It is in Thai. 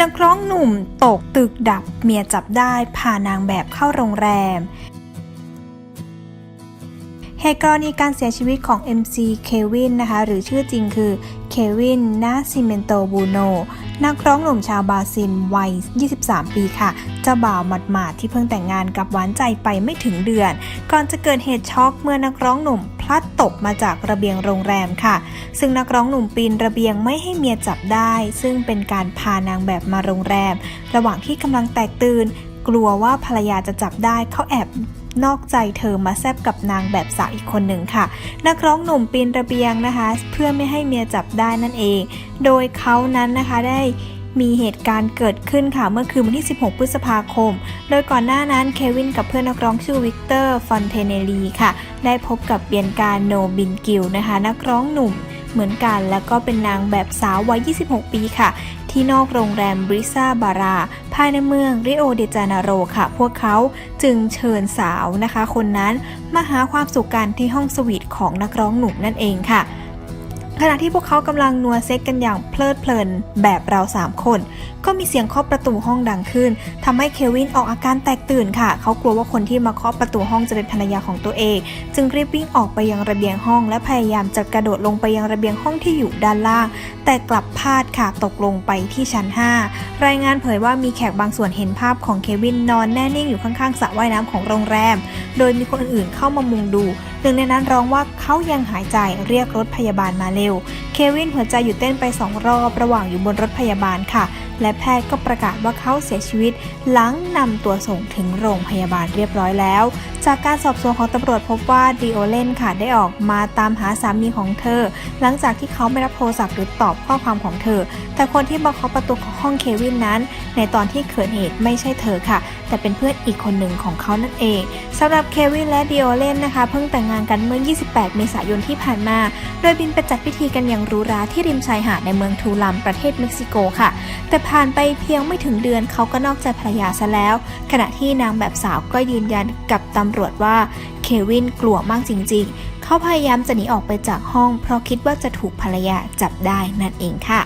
นักร้องหนุ่มตกตึกดับเมียจับได้พานางแบบเข้าโรงแรม เหตุกรณีการเสียชีวิตของ MC เควินนะคะหรือชื่อจริงคือเควินนาซิเมนโตบูโนนักร้องหนุ่มชาวบราซิลวัย 23 ปีค่ะเจ้าบ่าวหมาดๆที่เพิ่งแต่งงานกับหวานใจไปไม่ถึงเดือน ก่อนจะเกิดเหตุช็อกเมื่อนักร้องหนุ่มพลัดตกมาจากระเบียงโรงแรมค่ะ ซึ่งนักร้องหนุ่มปีนระเบียงไม่ให้เมียจับได้ ซึ่งเป็นการพานางแบบมาโรงแรม ระหว่างที่กำลังแตกตื่นกลัวว่าภรรยาจะจับได้เขาแอบ นอกใจเธอมาแซบกับนางแบบสาวอีกคนหนึ่งค่ะ นักร้องหนุ่มปีนระเบียงนะคะ เพื่อไม่ให้เมียจับได้นั่นเอง โดยเขานั้นนะคะได้มีเหตุการณ์เกิดขึ้นค่ะเมื่อคืนวันที่ 16 พฤษภาคม โดยก่อนหน้านั้นเควินกับเพื่อนนักร้องชื่อวิกเตอร์ฟอนเทเนลีค่ะ ได้พบกับเบียนการโนบินกิลนะคะ นักร้องหนุ่ม เหมือนกัน แล้วก็เป็นนางแบบสาววัย 26 ปีค่ะ ที่นอกโรงแรมบริซาบารา ภายในเมืองริโอเดจานาโรค่ะ พวกเขาจึงเชิญสาวนะคะ คนนั้นมาหาความสุขกันที่ห้องสวีทของนักร้องหนุ่มนั่นเองค่ะ ขณะที่พวกเขากำลังนัวเซ็กกันอย่างเพลิดเพลินแบบเราสามคน ก็มีเสียงเคาะประตูห้องดังขึ้นทำให้เควินออกอาการแตกตื่นค่ะ เขากลัวว่าคนที่มาเคาะประตูห้องจะเป็นภรรยาของตัวเอง จึงรีบวิ่งออกไปยังระเบียงห้อง และพยายามจะกระโดดลงไปยังระเบียงห้องที่อยู่ด้านล่าง แต่กลับพลาดค่ะตกลงไปที่ชั้น 5 รายงานเผยว่ามีแขกบางส่วนเห็นภาพของเควินนอนแน่นิ่งอยู่ข้างๆสระว่ายน้ำของโรงแรม โดยมีคนอื่นๆเข้ามามุงดู หนึ่งในนั้นร้องว่าเขายังหายใจเรียกรถพยาบาลมาเร็ว เควินหัวใจหยุดเต้นไปสองรอบระหว่างอยู่บนรถพยาบาลค่ะ และแพทย์ก็ประกาศว่าเขาเสียชีวิต หลังนำตัวส่งถึงโรงพยาบาลเรียบร้อยแล้ว จากการสอบสวนของตำรวจพบว่าดิโอเลนค่ะได้ออกมาตามหาสามีของเธอ หลังจากที่เขาไม่รับโทรศัพท์หรือตอบข้อความของเธอ แต่คนที่มาเคาะประตูของห้องเควินนั้น ในตอนที่เกิดเหตุไม่ใช่เธอค่ะ แต่เป็นเพื่อนอีกคนหนึ่งของเขานั่นเองสำหรับเควินและดิโอเลนนะคะ เพิ่งแต่งงานกันเมื่อ 28 เมษายนที่ผ่านมา โดยบินไปจัดพิธีกันอย่างหรูหราที่ริมชายหาดในเมืองทูลัมประเทศเม็กซิโกค่ะ แต่ผ่านไปเพียงไม่ถึงเดือนเขาก็นอกใจภรรยาซะแล้ว ขณะที่นางแบบสาวก็ยืนยันกับตำำรวจว่าเควินกลัวมากจริง ๆ เขาพยายามจะหนีออกไปจากห้อง เพราะคิดว่าจะถูกภรรยาจับได้นั่นเองค่ะ